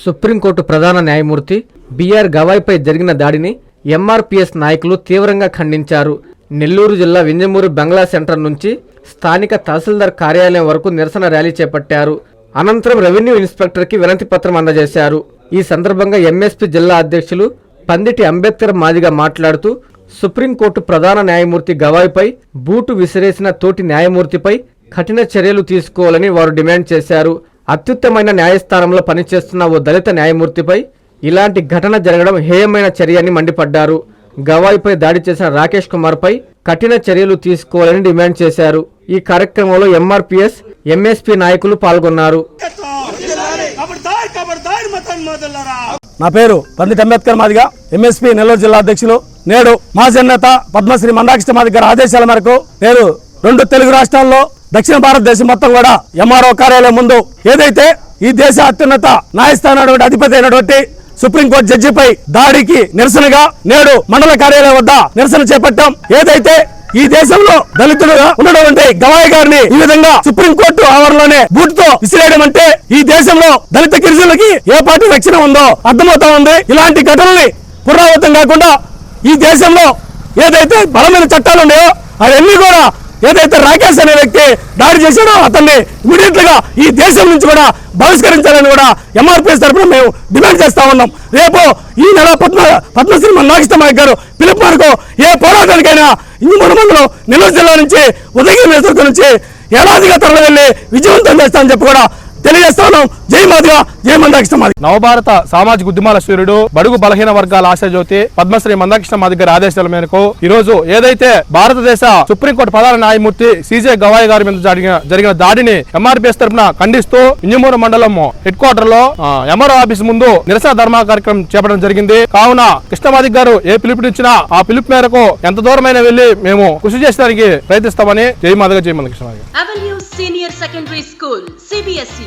Supreme court ప్రధాన న్యాయమూర్తి B R గవాయ్పై జరిగిన దాడిని ఎంఆర్పీఎస్ నాయకులు తీవ్రంగా ఖండించారు. నెల్లూరు జిల్లా వింజమూరు బంగ్లా సెంటర్ నుంచి స్థానిక తహసీల్దార్ కార్యాలయం వరకు నిరసన ర్యాలీ చేపట్టారు. అనంతరం రెవెన్యూ ఇన్స్పెక్టర్కి వినతి పత్రం అందజేశారు. ఈ సందర్భంగా ఎంఎస్పీ జిల్లా అధ్యక్షులు పందిటి అంబేద్కర్ మాదిగా మాట్లాడుతూ సుప్రీంకోర్టు ప్రధాన న్యాయమూర్తి గవాయ్పై బూటు విసిరేసిన తోటి న్యాయమూర్తిపై కఠిన చర్యలు తీసుకోవాలని వారు డిమాండ్ చేశారు. అత్యుత్తమైన న్యాయస్థానంలో పనిచేస్తున్న ఓ దళిత న్యాయమూర్తిపై ఇలాంటి ఘటన జరగడం హేయమైన చర్య అని మండిపడ్డారు. గవాయిపై దాడి చేసిన రాకేష్ కుమార్పై కఠిన చర్యలు తీసుకోవాలని డిమాండ్ చేశారు. ఈ కార్యక్రమంలో ఎంఆర్పిఎస్ ఎంఎస్పీ నాయకులు పాల్గొన్నారు. నా పేరు పండిట్ అంబేద్కర్ మాదిగా ఎంఎస్పీ నెల్లూరు జిల్లా అధ్యక్షులు. నేడు మాజీ నేత పద్మశ్రీ మందాకృష్ణ మాదిగ గారి ఆదేశాల మేరకు నేను రెండు తెలుగు రాష్ట్రాల్లో దక్షిణ భారతదేశం మొత్తం కూడా ఎంఆర్ఓ కార్యాలయం ముందు ఏదైతే ఈ దేశ అత్యున్నత న్యాయస్థానం అధిపతి అయినటువంటి సుప్రీంకోర్టు జడ్జిపై దాడికి నిరసనగా నేడు మండల కార్యాలయం వద్ద నిరసన చేపట్టాం. ఏదైతే ఈ దేశంలో దళితుడుగా ఉన్నటువంటి గవాయి గారిని ఈ విధంగా సుప్రీంకోర్టు ఆవరణలోనే బూటుతో విసిరేయడం అంటే ఈ దేశంలో దళిత గిరిజనులకి ఏ పార్టీ రక్షణ ఉందో అర్థమవుతా ఉంది. ఇలాంటి ఘటనల్ని పునరావృతం కాకుండా ఈ దేశంలో ఏదైతే బలమైన చట్టాలు ఉన్నాయో అవన్నీ కూడా ఏదైతే రాకేష్ అనే వ్యక్తి దాడి చేశాడో అతన్ని ఇమీడియట్గా ఈ దేశం నుంచి కూడా బహిష్కరించాలని కూడా ఎంఆర్పీఎస్ తరఫున మేము డిమాండ్ చేస్తా ఉన్నాం. రేపు ఈ నెల పద్మ పద్మశ్రీ మన గారు పిలుపు మేరకు ఏ పోరాటానికైనా ఇందు మండలం నెల్లూరు జిల్లా నుంచి ఉదయగిరి నియోజకవర్గం నుంచి ఏడాదిగా తరలి వెళ్ళి విజయవంతం చేస్తామని చెప్పి కూడా తెలియజేస్తా ఉన్నాం జై మాదిగా జై మందాకృష్ణ మాది నవభారత సామాజిక ఉద్యమాల సూర్యుడు బడుగు బలహీన వర్గాల ఆశాజ్యోతి పద్మశ్రీ మందాకృష్ణ మాది గారి ఆదేశాల మేరకు ఈ రోజు ఏదైతే భారతదేశ సుప్రీంకోర్టు ప్రధాన న్యాయమూర్తి సీజే గవాయ్ గారి మీద జరిగిన జరిగిన దాడిని ఎంఆర్పీఎస్ తరఫున ఖండిస్తూ ఇంజమూరు మండలం హెడ్ క్వార్టర్లో ఎంఆర్ఓ ఆఫీస్ ముందు నిరసన ధర్మ కార్యక్రమం చేపట్టడం జరిగింది. కావున కృష్ణమాది గారు ఏ పిలుపునిచ్చినా ఆ పిలుపు మేరకు ఎంత దూరమైన వెళ్ళి మేము కృషి చేసడానికి ప్రయత్నిస్తామని జై మాదిగా జై Manda కృష్ణమాది senior secondary school CBSE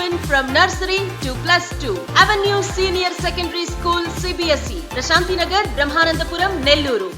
open from nursery to plus two avenue senior secondary school CBSE Prashanti Nagar Brahmanandapuram Nellore